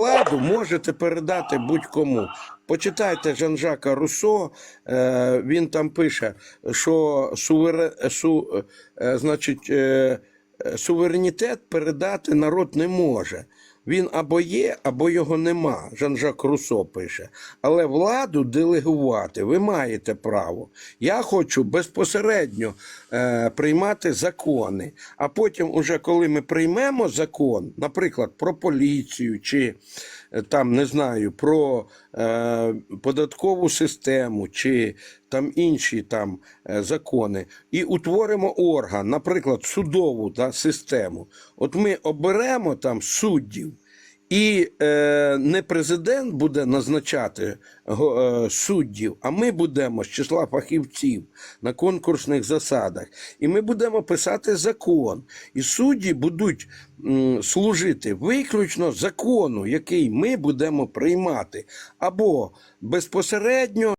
владу можете передати будь-кому. Почитайте Жан-Жака Руссо, е, він там пише, що сувер... су, е, значить, е, суверенітет передати народ не може. Він або є, або його нема. Жан-Жак Руссо пише. Але владу делегувати ви маєте право. Я хочу безпосередньо е, приймати закони. А потім, уже коли ми приймемо закон, наприклад, про поліцію чи е, там не знаю, про е, податкову систему чи там інші там е, закони, і утворимо орган, наприклад, судову да, систему. От ми оберемо там суддів. І е, не президент буде назначати е, суддів, а ми будемо з числа фахівців на конкурсних засадах. І ми будемо писати закон. І судді будуть м, служити виключно закону, який ми будемо приймати, або безпосередньо